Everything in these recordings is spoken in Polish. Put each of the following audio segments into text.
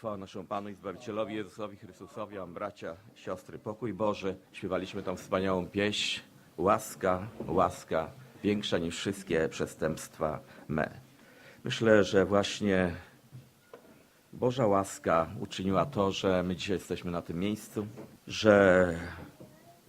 Chwała naszemu Panu i Zbawicielowi Jezusowi Chrystusowi, a bracia, siostry, pokój Boży. Śpiewaliśmy tą wspaniałą pieśń. Łaska, łaska, większa niż wszystkie przestępstwa me. Myślę, że właśnie Boża łaska uczyniła to, że my dzisiaj jesteśmy na tym miejscu, że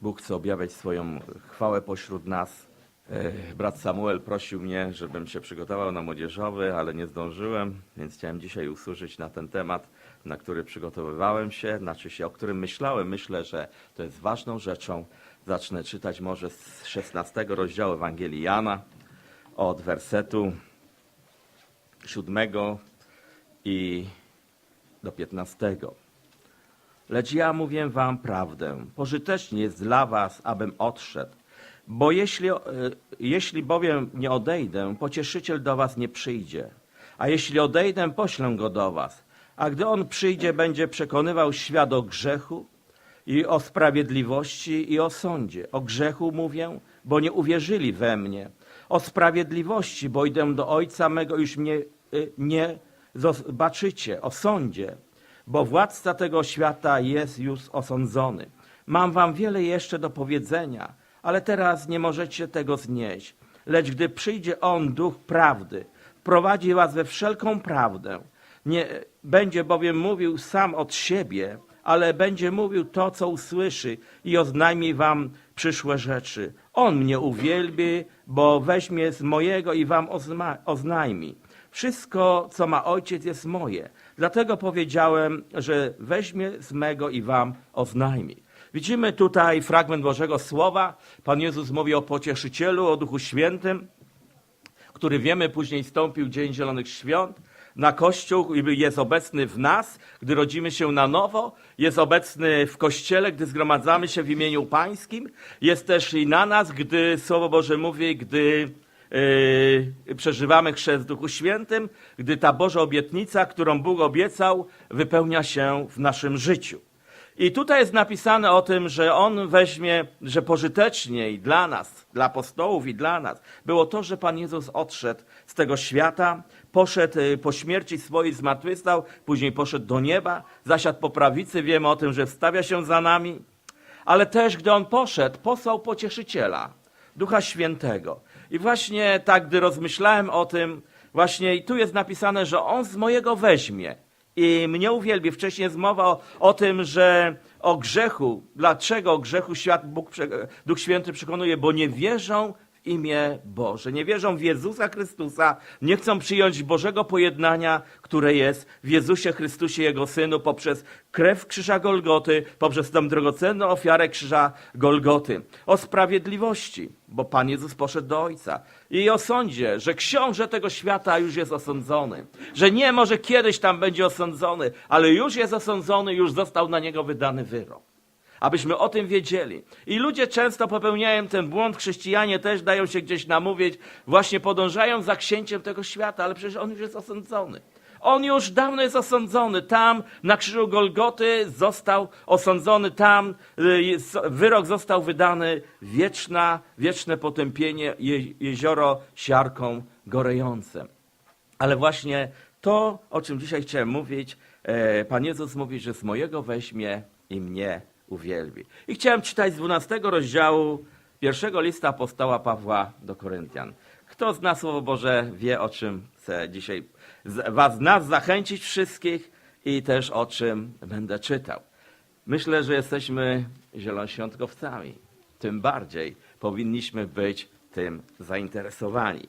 Bóg chce objawiać swoją chwałę pośród nas. E, Brat Samuel prosił mnie, żebym się przygotował na młodzieżowy, ale nie zdążyłem, więc chciałem dzisiaj usłyszeć na ten temat, na który przygotowywałem się, znaczy się, o którym myślałem. Myślę, że to jest ważną rzeczą. Zacznę czytać może z 16 rozdziału Ewangelii Jana, od wersetu 7 i do 15. Lecz ja mówię wam prawdę. Pożytecznie jest dla was, abym odszedł. Bo jeśli, e, jeśli bowiem nie odejdę, pocieszyciel do was nie przyjdzie. A jeśli odejdę, poślę go do was. A gdy on przyjdzie, będzie przekonywał świat o grzechu i o sprawiedliwości i o sądzie. O grzechu mówię, bo nie uwierzyli we mnie. O sprawiedliwości, bo idę do Ojca mego, już mnie y, nie zobaczycie. O sądzie, bo władca tego świata jest już osądzony. Mam wam wiele jeszcze do powiedzenia, ale teraz nie możecie tego znieść. Lecz gdy przyjdzie On, Duch Prawdy, wprowadzi was we wszelką prawdę. Nie będzie bowiem mówił sam od siebie, ale będzie mówił to, co usłyszy i oznajmi wam przyszłe rzeczy. On mnie uwielbi, bo weźmie z mojego i wam ozna- oznajmi. Wszystko, co ma ojciec, jest moje. Dlatego powiedziałem, że weźmie z mego i wam oznajmi. Widzimy tutaj fragment Bożego Słowa. Pan Jezus mówi o pocieszycielu, o Duchu Świętym, który wiemy później stąpił Dzień Zielonych Świąt na Kościół jest obecny w nas, gdy rodzimy się na nowo, jest obecny w Kościele, gdy zgromadzamy się w imieniu Pańskim, jest też i na nas, gdy Słowo Boże mówi, gdy yy, przeżywamy chrzest w Duchu Świętym, gdy ta Boża obietnica, którą Bóg obiecał, wypełnia się w naszym życiu. I tutaj jest napisane o tym, że on weźmie, że pożytecznie i dla nas, dla apostołów i dla nas było to, że Pan Jezus odszedł z tego świata, poszedł y, po śmierci swojej, zmartwychwstał, później poszedł do nieba, zasiadł po prawicy, wiemy o tym, że wstawia się za nami, ale też gdy on poszedł, posłał pocieszyciela, Ducha Świętego. I właśnie tak, gdy rozmyślałem o tym, właśnie i tu jest napisane, że on z mojego weźmie i mnie uwielbi. Wcześniej jest mowa o, o tym, że o grzechu, dlaczego o grzechu świat Bóg, Duch Święty przekonuje, bo nie wierzą imię Boże, nie wierzą w Jezusa Chrystusa, nie chcą przyjąć Bożego pojednania, które jest w Jezusie Chrystusie, Jego Synu, poprzez krew krzyża Golgoty, poprzez tą drogocenną ofiarę krzyża Golgoty. O sprawiedliwości, bo Pan Jezus poszedł do Ojca. I o sądzie, że książę tego świata już jest osądzony. Że nie może kiedyś tam będzie osądzony, ale już jest osądzony, już został na niego wydany wyrok abyśmy o tym wiedzieli. I ludzie często popełniają ten błąd, chrześcijanie też dają się gdzieś namówić, właśnie podążają za księciem tego świata, ale przecież on już jest osądzony. On już dawno jest osądzony. Tam na krzyżu Golgoty został osądzony, tam y, wyrok został wydany, wieczna, wieczne potępienie, je, jezioro siarką gorejące. Ale właśnie to, o czym dzisiaj chciałem mówić, e, Pan Jezus mówi, że z mojego weźmie i mnie uwielbi. I chciałem czytać z 12 rozdziału pierwszego lista apostoła Pawła do Koryntian. Kto zna Słowo Boże, wie o czym chcę dzisiaj was, nas zachęcić wszystkich i też o czym będę czytał. Myślę, że jesteśmy zielonoświątkowcami. Tym bardziej powinniśmy być tym zainteresowani.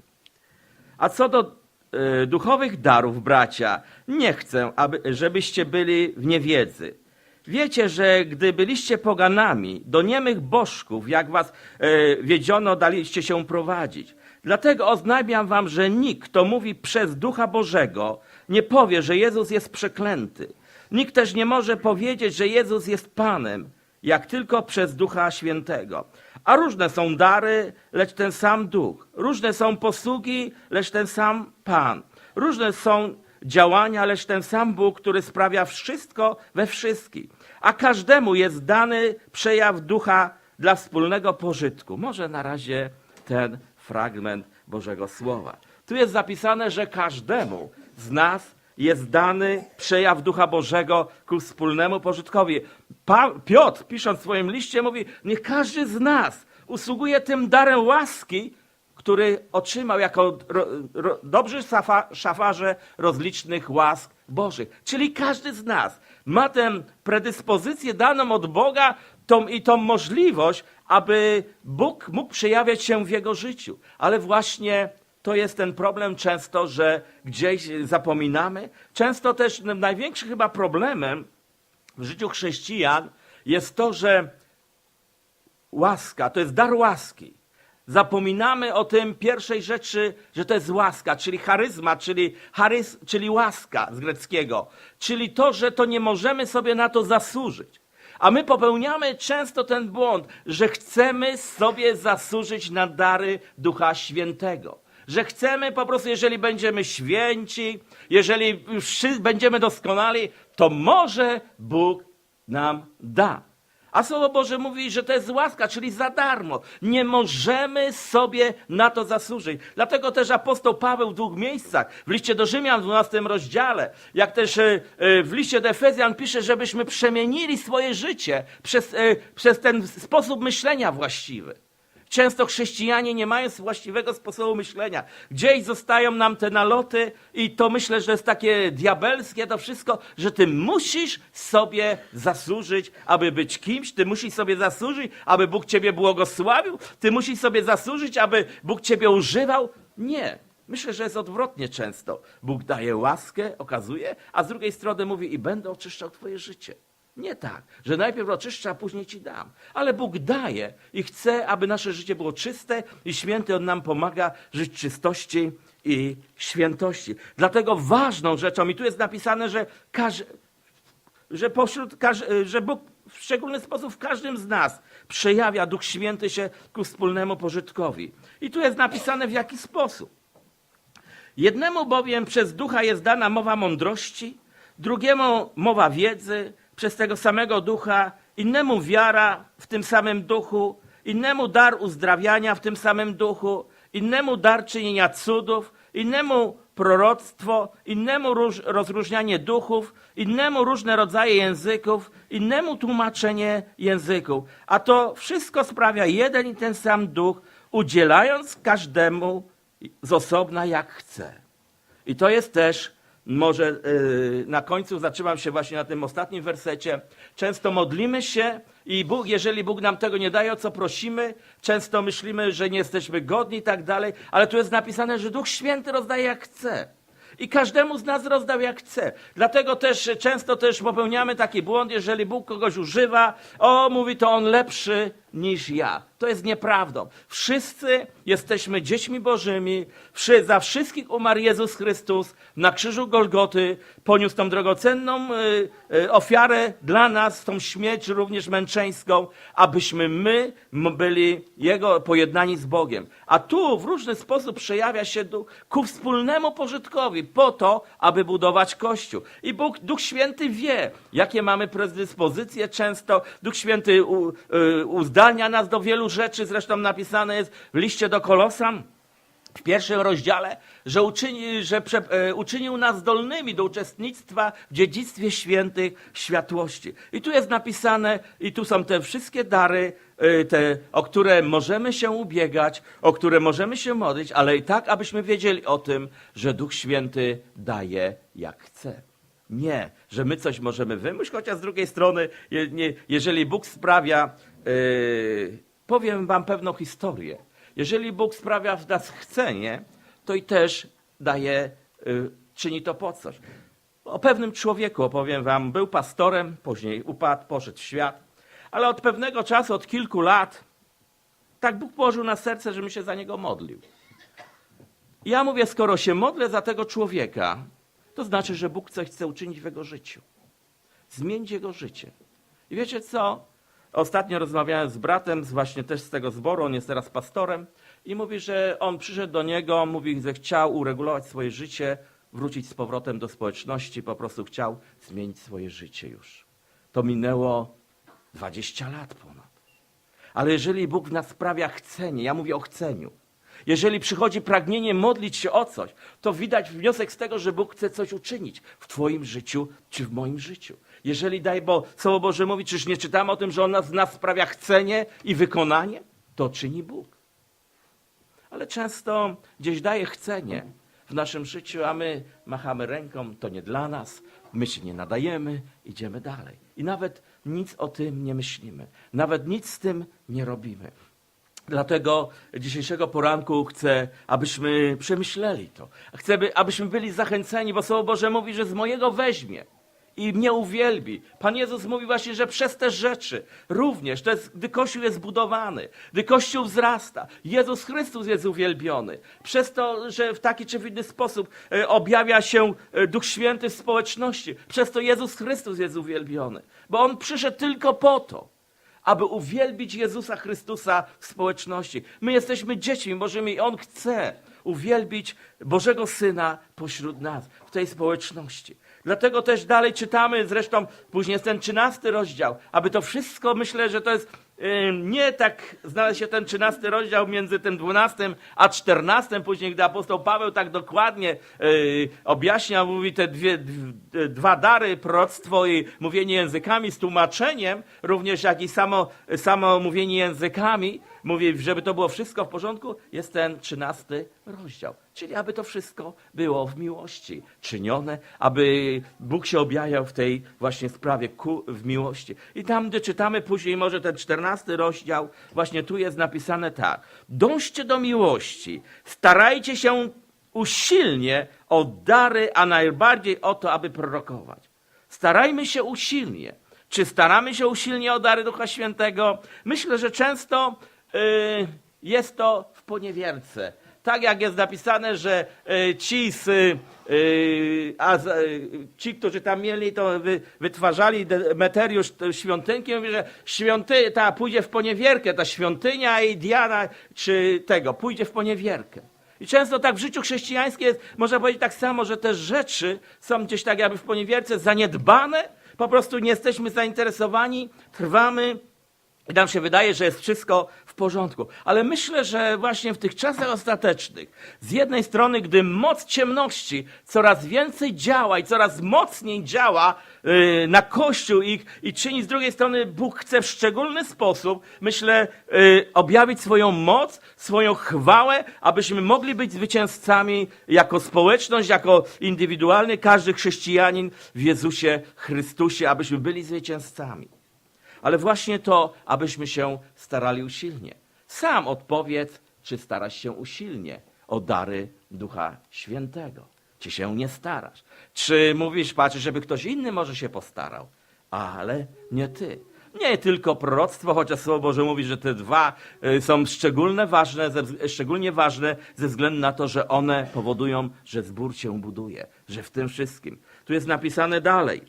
A co do e, duchowych darów, bracia, nie chcę, aby, żebyście byli w niewiedzy. Wiecie, że gdy byliście poganami, do niemych bożków, jak was e, wiedziono, daliście się prowadzić. Dlatego oznajmiam wam, że nikt, kto mówi przez Ducha Bożego, nie powie, że Jezus jest przeklęty. Nikt też nie może powiedzieć, że Jezus jest Panem, jak tylko przez Ducha Świętego. A różne są dary, lecz ten sam Duch. Różne są posługi, lecz ten sam Pan. Różne są działania, lecz ten sam Bóg, który sprawia wszystko we wszystkich. A każdemu jest dany przejaw Ducha dla wspólnego pożytku. Może na razie ten fragment Bożego Słowa. Tu jest zapisane, że każdemu z nas jest dany przejaw Ducha Bożego ku wspólnemu pożytkowi. Pa, Piotr, pisząc w swoim liście, mówi, niech każdy z nas usługuje tym darem łaski, który otrzymał jako ro, ro, dobrzy szafarze rozlicznych łask Bożych. Czyli każdy z nas ma tę predyspozycję daną od Boga tą, i tą możliwość, aby Bóg mógł przejawiać się w jego życiu. Ale właśnie to jest ten problem często, że gdzieś zapominamy. Często też największym chyba problemem w życiu chrześcijan jest to, że łaska to jest dar łaski. Zapominamy o tym pierwszej rzeczy, że to jest łaska, czyli charyzma, czyli, charys, czyli łaska z greckiego. Czyli to, że to nie możemy sobie na to zasłużyć. A my popełniamy często ten błąd, że chcemy sobie zasłużyć na dary Ducha Świętego. Że chcemy po prostu, jeżeli będziemy święci, jeżeli będziemy doskonali, to może Bóg nam da. A Słowo Boże mówi, że to jest łaska, czyli za darmo. Nie możemy sobie na to zasłużyć. Dlatego też apostoł Paweł w dwóch miejscach, w liście do Rzymian w 12 rozdziale, jak też e, e, w liście do Efezjan pisze, żebyśmy przemienili swoje życie przez, e, przez ten sposób myślenia właściwy. Często chrześcijanie nie mają właściwego sposobu myślenia. Gdzieś zostają nam te naloty i to myślę, że jest takie diabelskie to wszystko, że ty musisz sobie zasłużyć, aby być kimś, ty musisz sobie zasłużyć, aby Bóg ciebie błogosławił, ty musisz sobie zasłużyć, aby Bóg ciebie używał. Nie. Myślę, że jest odwrotnie często. Bóg daje łaskę, okazuje, a z drugiej strony mówi i będę oczyszczał twoje życie. Nie tak, że najpierw oczyszczę, a później ci dam. Ale Bóg daje i chce, aby nasze życie było czyste i święty On nam pomaga żyć czystości i świętości. Dlatego ważną rzeczą, i tu jest napisane, że, każ, że, pośród, każ, że Bóg w szczególny sposób w każdym z nas przejawia Duch Święty się ku wspólnemu pożytkowi. I tu jest napisane w jaki sposób. Jednemu bowiem przez ducha jest dana mowa mądrości, drugiemu mowa wiedzy, przez tego samego ducha, innemu wiara w tym samym duchu, innemu dar uzdrawiania w tym samym duchu, innemu dar czynienia cudów, innemu proroctwo, innemu róż, rozróżnianie duchów, innemu różne rodzaje języków, innemu tłumaczenie języków. A to wszystko sprawia jeden i ten sam duch, udzielając każdemu z osobna jak chce. I to jest też może yy, na końcu zatrzymam się właśnie na tym ostatnim wersecie. Często modlimy się i Bóg, jeżeli Bóg nam tego nie daje, o co prosimy, często myślimy, że nie jesteśmy godni i tak dalej, ale tu jest napisane, że Duch Święty rozdaje jak chce. I każdemu z nas rozdał jak chce. Dlatego też często też popełniamy taki błąd, jeżeli Bóg kogoś używa, o, mówi to on lepszy niż ja. To jest nieprawdą. Wszyscy jesteśmy dziećmi Bożymi. Za wszystkich umarł Jezus Chrystus na krzyżu Golgoty. Poniósł tą drogocenną y, y, ofiarę dla nas, tą śmierć również męczeńską, abyśmy my byli Jego pojednani z Bogiem. A tu w różny sposób przejawia się ku wspólnemu pożytkowi, po to, aby budować Kościół. I Bóg, Duch Święty wie, jakie mamy predyspozycje często. Duch Święty u, uzdalnia nas do wielu rzeczy. Zresztą napisane jest w liście do Kolosan, w pierwszym rozdziale, że, uczyni, że prze, e, uczynił nas zdolnymi do uczestnictwa w dziedzictwie świętych światłości. I tu jest napisane, i tu są te wszystkie dary, e, te, o które możemy się ubiegać, o które możemy się modlić, ale i tak, abyśmy wiedzieli o tym, że Duch Święty daje jak chce. Nie, że my coś możemy wymyślić, chociaż z drugiej strony, je, nie, jeżeli Bóg sprawia, yy, powiem wam pewną historię. Jeżeli Bóg sprawia w nas chcenie, to i też daje, yy, czyni to po coś. O pewnym człowieku opowiem wam, był pastorem, później upadł, poszedł w świat, ale od pewnego czasu, od kilku lat, tak Bóg położył na serce, żebym się za niego modlił. Ja mówię, skoro się modlę za tego człowieka, to znaczy, że Bóg coś chce uczynić w jego życiu. Zmienić jego życie. I wiecie co? Ostatnio rozmawiałem z bratem, właśnie też z tego zboru, on jest teraz pastorem i mówi, że on przyszedł do niego, mówi, że chciał uregulować swoje życie, wrócić z powrotem do społeczności, po prostu chciał zmienić swoje życie już. To minęło 20 lat ponad. Ale jeżeli Bóg w nas sprawia chcenie, ja mówię o chceniu, jeżeli przychodzi pragnienie modlić się o coś, to widać wniosek z tego, że Bóg chce coś uczynić w Twoim życiu czy w moim życiu. Jeżeli daj, bo Słowo Boże mówi, czyż nie czytamy o tym, że On nas, w nas sprawia chcenie i wykonanie? To czyni Bóg. Ale często gdzieś daje chcenie w naszym życiu, a my machamy ręką, to nie dla nas, my się nie nadajemy, idziemy dalej. I nawet nic o tym nie myślimy, nawet nic z tym nie robimy. Dlatego dzisiejszego poranku chcę, abyśmy przemyśleli to. Chcę, by- abyśmy byli zachęceni, bo Słowo Boże mówi, że z mojego weźmie i mnie uwielbi. Pan Jezus mówi właśnie, że przez te rzeczy również, to jest, gdy Kościół jest budowany, gdy Kościół wzrasta, Jezus Chrystus jest uwielbiony. Przez to, że w taki czy w inny sposób e, objawia się e, Duch Święty w społeczności, przez to Jezus Chrystus jest uwielbiony. Bo On przyszedł tylko po to, aby uwielbić Jezusa Chrystusa w społeczności. My jesteśmy dziećmi Bożymi i On chce uwielbić Bożego Syna pośród nas, w tej społeczności. Dlatego też dalej czytamy, zresztą później jest ten trzynasty rozdział, aby to wszystko, myślę, że to jest nie tak znaleźć się ten trzynasty rozdział między tym dwunastym a czternastym, później gdy apostoł Paweł tak dokładnie y, objaśnia, mówi te dwie, dwa dary, proroctwo i mówienie językami z tłumaczeniem, również jak i samo, samo mówienie językami, mówi, żeby to było wszystko w porządku, jest ten trzynasty rozdział. Czyli aby to wszystko było w miłości czynione, aby Bóg się objawiał w tej właśnie sprawie ku, w miłości. I tam, gdy czytamy później może ten czternasty rozdział, właśnie tu jest napisane tak. Dążcie do miłości, starajcie się usilnie o dary, a najbardziej o to, aby prorokować. Starajmy się usilnie. Czy staramy się usilnie o dary Ducha Świętego? Myślę, że często jest to w poniewierce. Tak jak jest napisane, że y, ci, z, y, y, a, ci, którzy tam mieli, to wy, wytwarzali Demeteriusz tę świątynkę, mówi, że świąty, ta pójdzie w poniewierkę, ta świątynia i Diana, czy tego, pójdzie w poniewierkę. I często tak w życiu chrześcijańskim jest, można powiedzieć tak samo, że te rzeczy są gdzieś tak jakby w poniewierce zaniedbane, po prostu nie jesteśmy zainteresowani, trwamy i nam się wydaje, że jest wszystko porządku. Ale myślę, że właśnie w tych czasach ostatecznych, z jednej strony, gdy moc ciemności coraz więcej działa i coraz mocniej działa yy, na Kościół i, i czyni, z drugiej strony Bóg chce w szczególny sposób, myślę, yy, objawić swoją moc, swoją chwałę, abyśmy mogli być zwycięzcami jako społeczność, jako indywidualny, każdy chrześcijanin w Jezusie Chrystusie, abyśmy byli zwycięzcami ale właśnie to, abyśmy się starali usilnie. Sam odpowiedz, czy starasz się usilnie o dary Ducha Świętego. Czy się nie starasz? Czy mówisz, patrzysz, żeby ktoś inny może się postarał, ale nie ty. Nie tylko proroctwo, chociaż Słowo Boże mówi, że te dwa y, są szczególnie ważne, szczególnie ważne ze względu na to, że one powodują, że zbór się buduje, że w tym wszystkim. Tu jest napisane dalej.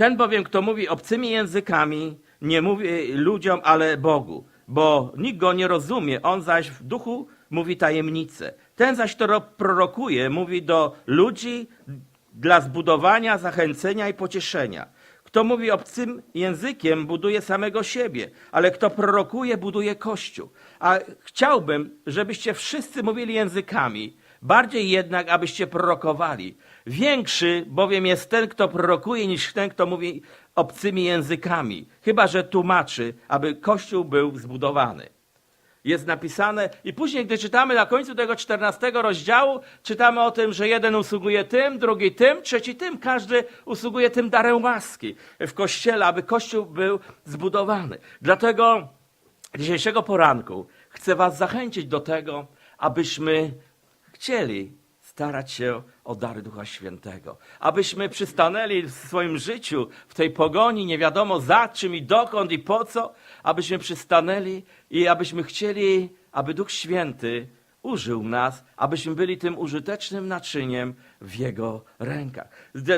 Ten bowiem, kto mówi obcymi językami, nie mówi ludziom, ale Bogu, bo nikt go nie rozumie, on zaś w duchu mówi tajemnice. Ten zaś, kto ro- prorokuje, mówi do ludzi dla zbudowania, zachęcenia i pocieszenia. Kto mówi obcym językiem, buduje samego siebie, ale kto prorokuje, buduje Kościół. A chciałbym, żebyście wszyscy mówili językami, bardziej jednak, abyście prorokowali. Większy bowiem jest ten, kto prorokuje, niż ten, kto mówi obcymi językami, chyba że tłumaczy, aby Kościół był zbudowany. Jest napisane, i później, gdy czytamy na końcu tego 14 rozdziału, czytamy o tym, że jeden usługuje tym, drugi tym, trzeci tym, każdy usługuje tym darem łaski w kościele, aby kościół był zbudowany. Dlatego dzisiejszego poranku chcę Was zachęcić do tego, abyśmy chcieli starać się o dary Ducha Świętego. Abyśmy przystanęli w swoim życiu, w tej pogoni, nie wiadomo za czym i dokąd i po co, abyśmy przystanęli i abyśmy chcieli, aby Duch Święty użył nas, abyśmy byli tym użytecznym naczyniem w Jego rękach.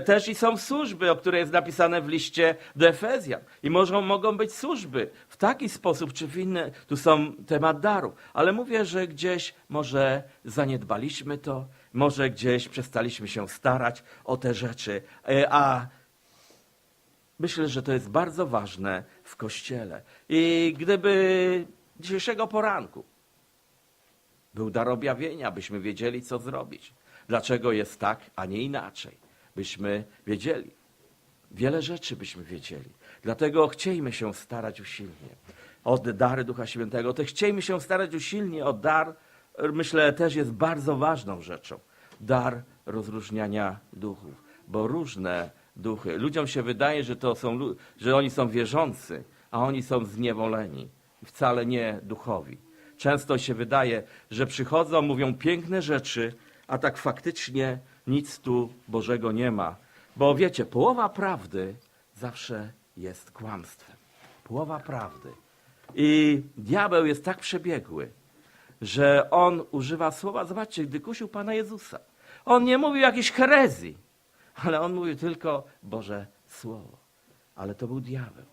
Też i są służby, o które jest napisane w liście do Efezjan. I mogą, mogą być służby w taki sposób czy w inny. Tu są temat darów. Ale mówię, że gdzieś może zaniedbaliśmy to, może gdzieś przestaliśmy się starać o te rzeczy. E, A myślę, że to jest bardzo ważne w Kościele. I gdyby dzisiejszego poranku Był dar objawienia, byśmy wiedzieli, co zrobić. Dlaczego jest tak, a nie inaczej. Byśmy wiedzieli. Wiele rzeczy byśmy wiedzieli. Dlatego chciejmy się starać usilnie o te dary Ducha Świętego. To chciejmy się starać usilnie o dar, myślę, też jest bardzo ważną rzeczą. Dar rozróżniania duchów, bo różne duchy. Ludziom się wydaje, że to są, że oni są wierzący, a oni są zniewoleni. Wcale nie duchowi. Często się wydaje, że przychodzą, mówią piękne rzeczy, a tak faktycznie nic tu Bożego nie ma. Bo wiecie, połowa prawdy zawsze jest kłamstwem. Połowa prawdy. I diabeł jest tak przebiegły, że on używa słowa, zobaczcie, gdy kusił Pana Jezusa. On nie mówił jakiejś herezji, ale on mówił tylko Boże Słowo. Ale to był diabeł.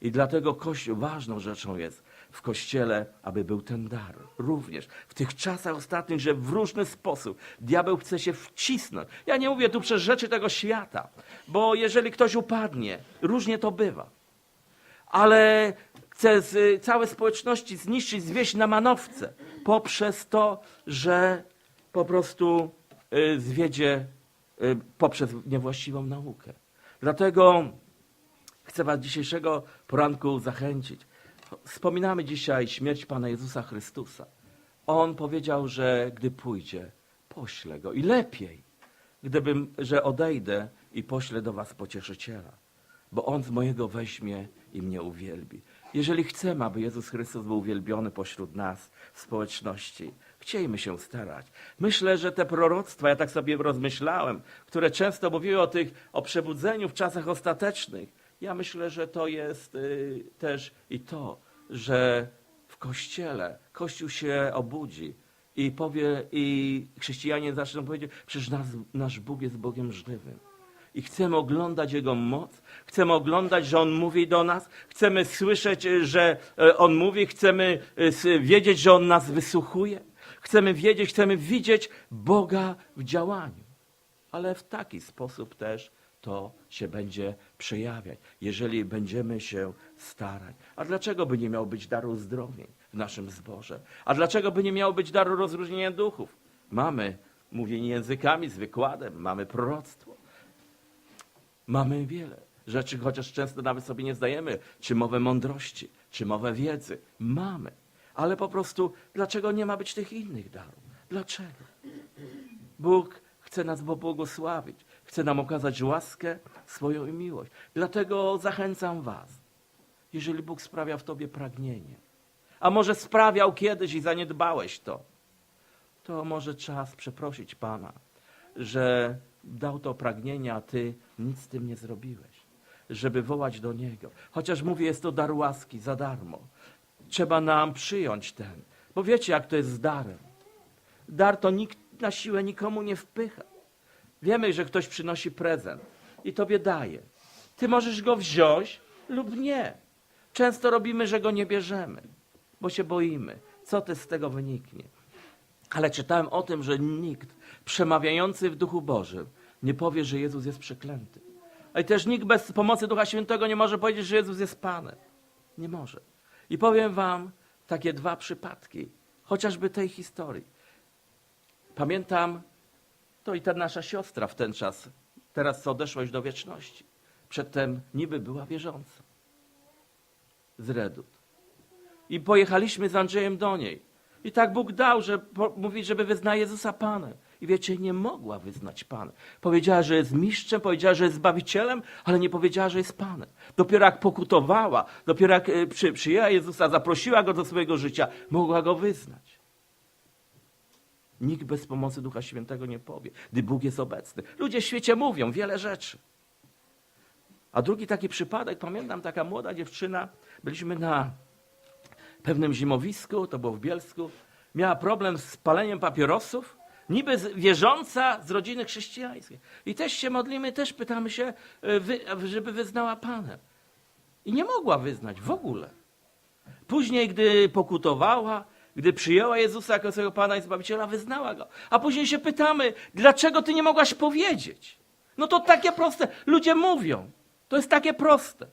I dlatego Kościół, ważną rzeczą jest w Kościele, aby był ten dar. Również w tych czasach ostatnich, że w różny sposób diabeł chce się wcisnąć. Ja nie mówię tu przez rzeczy tego świata, bo jeżeli ktoś upadnie, różnie to bywa ale chce z całej społeczności zniszczyć, zwieść na manowce poprzez to, że po prostu y, zwiedzie y, poprzez niewłaściwą naukę. Dlatego chcę Was dzisiejszego poranku zachęcić. Wspominamy dzisiaj śmierć Pana Jezusa Chrystusa. On powiedział, że gdy pójdzie, poślę Go. I lepiej, gdybym, że odejdę i poślę do Was pocieszyciela bo On z mojego weźmie i mnie uwielbi. Jeżeli chcemy, aby Jezus Chrystus był uwielbiony pośród nas, w społeczności, chciejmy się starać. Myślę, że te proroctwa, ja tak sobie rozmyślałem, które często mówiły o, tych, o przebudzeniu w czasach ostatecznych, ja myślę, że to jest y, też i to, że w Kościele Kościół się obudzi i powie, i chrześcijanie zaczną powiedzieć, przecież nas, nasz Bóg jest Bogiem żywym i chcemy oglądać Jego moc, chcemy oglądać, że On mówi do nas, chcemy słyszeć, e, że e, On mówi, chcemy wiedzieć, że On nas wysłuchuje, chcemy wiedzieć, chcemy widzieć Boga w działaniu. Ale w taki sposób też to się będzie przejawiać, jeżeli będziemy się starać. A dlaczego by nie miał być daru uzdrowień w naszym zborze? A dlaczego by nie miało być daru rozróżnienia duchów? Mamy mówienie językami z wykładem, mamy proroctwo. Mamy wiele rzeczy, chociaż często nawet sobie nie zdajemy, czy mowę mądrości, czy mowę wiedzy. Mamy. Ale po prostu, dlaczego nie ma być tych innych darów? Dlaczego? Bóg chce nas pobłogosławić, chce nam okazać łaskę swoją i miłość. Dlatego zachęcam Was, jeżeli Bóg sprawia w Tobie pragnienie, a może sprawiał kiedyś i zaniedbałeś to, to może czas przeprosić Pana, że dał to pragnienie, a Ty nic z tym nie zrobiłeś, żeby wołać do Niego. Chociaż mówię, jest to dar łaski za darmo. Trzeba nam przyjąć ten, bo wiecie, jak to jest z darem. Dar to nikt na siłę nikomu nie wpycha. Wiemy, że ktoś przynosi prezent i Tobie daje. Ty możesz go wziąć lub nie. Często robimy, że go nie bierzemy, bo się boimy. Co ty z tego wyniknie? Ale czytałem o tym, że nikt przemawiający w Duchu Bożym nie powie, że Jezus jest przeklęty. A i też nikt bez pomocy Ducha Świętego nie może powiedzieć, że Jezus jest Panem. Nie może. I powiem wam takie dwa przypadki, chociażby tej historii. Pamiętam, to i ta nasza siostra w ten czas, teraz co odeszła już do wieczności. Przedtem niby była wierząca. Z Redut. I pojechaliśmy z Andrzejem do niej. I tak Bóg dał, że mówi, żeby wyznała Jezusa Panem. I wiecie, nie mogła wyznać Panem. Powiedziała, że jest mistrzem, powiedziała, że jest zbawicielem, ale nie powiedziała, że jest Panem. Dopiero jak pokutowała, dopiero jak e, przy, przyjęła Jezusa, zaprosiła Go do swojego życia, mogła Go wyznać. Nikt bez pomocy Ducha Świętego nie powie, gdy Bóg jest obecny. Ludzie w świecie mówią wiele rzeczy. A drugi taki przypadek, pamiętam, taka młoda dziewczyna, byliśmy na pewnym zimowisku, to było w Bielsku, miała problem z paleniem papierosów, niby wierząca z rodziny chrześcijańskiej. I też się modlimy, też pytamy się, wy, żeby wyznała Panem. I nie mogła wyznać w ogóle. Później, gdy pokutowała, gdy przyjęła Jezusa jako swojego Pana i Zbawiciela, wyznała Go. A później się pytamy, dlaczego Ty nie mogłaś powiedzieć? No to takie proste. Ludzie mówią. To jest takie proste.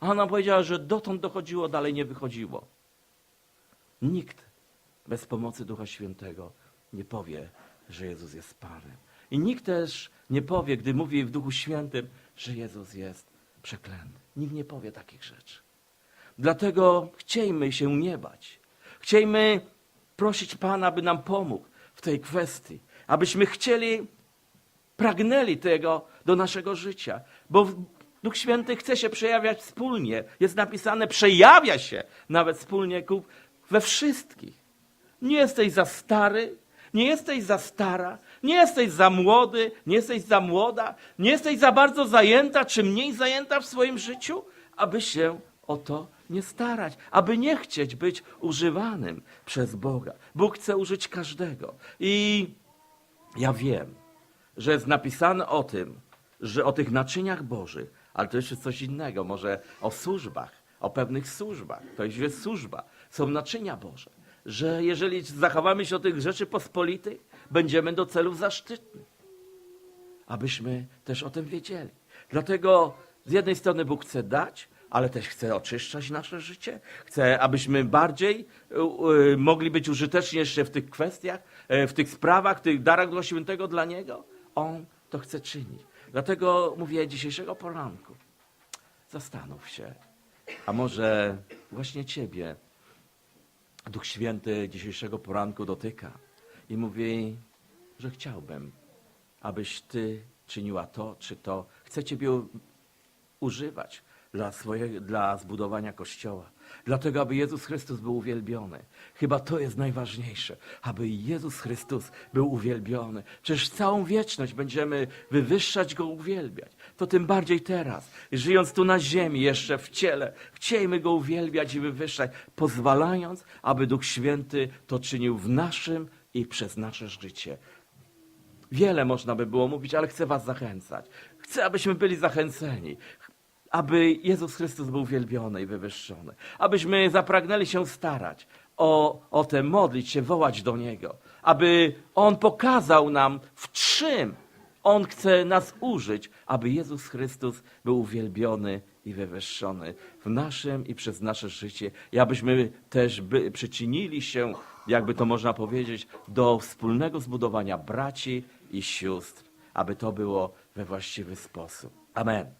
A ona powiedziała, że dotąd dochodziło, dalej nie wychodziło. Nikt bez pomocy Ducha Świętego nie powie, że Jezus jest Panem. I nikt też nie powie, gdy mówi w Duchu Świętym, że Jezus jest przeklęty. Nikt nie powie takich rzeczy. Dlatego chciejmy się nie bać. Chciejmy prosić Pana, by nam pomógł w tej kwestii. Abyśmy chcieli, pragnęli tego do naszego życia. Bo Duch Święty chce się przejawiać wspólnie. Jest napisane, przejawia się nawet wspólnie we wszystkich. Nie jesteś za stary, nie jesteś za stara, nie jesteś za młody, nie jesteś za młoda, nie jesteś za bardzo zajęta czy mniej zajęta w swoim życiu, aby się o to nie starać, aby nie chcieć być używanym przez Boga. Bóg chce użyć każdego. I ja wiem, że jest napisane o tym, że o tych naczyniach Bożych, ale to jeszcze coś innego, może o służbach, o pewnych służbach. To jest służba. Są naczynia Boże. Że jeżeli zachowamy się o tych rzeczy pospolitych, będziemy do celów zaszczytnych. Abyśmy też o tym wiedzieli. Dlatego z jednej strony Bóg chce dać, ale też chce oczyszczać nasze życie. Chce, abyśmy bardziej y, y, mogli być użyteczni jeszcze w tych kwestiach, y, w tych sprawach, w tych darach Ducha Świętego dla Niego. On to chce czynić. Dlatego mówię dzisiejszego poranku. Zastanów się. A może właśnie Ciebie Duch Święty dzisiejszego poranku dotyka i mówi, że chciałbym, abyś Ty czyniła to czy to. Chcę Ciebie używać dla, swoje, dla zbudowania Kościoła. Dlatego, aby Jezus Chrystus był uwielbiony. Chyba to jest najważniejsze, aby Jezus Chrystus był uwielbiony. Przecież całą wieczność będziemy wywyższać Go, uwielbiać. To tym bardziej teraz, żyjąc tu na ziemi, jeszcze w ciele, chciejmy Go uwielbiać i wywyższać, pozwalając, aby Duch Święty to czynił w naszym i przez nasze życie. Wiele można by było mówić, ale chcę Was zachęcać. Chcę, abyśmy byli zachęceni, aby Jezus Chrystus był wielbiony i wywyższony. Abyśmy zapragnęli się starać o, o te, modlić się, wołać do Niego. Aby On pokazał nam, w czym On chce nas użyć, aby Jezus Chrystus był uwielbiony i wywyższony w naszym i przez nasze życie. I abyśmy też by, przyczynili się, jakby to można powiedzieć, do wspólnego zbudowania braci i sióstr, aby to było we właściwy sposób. Amen.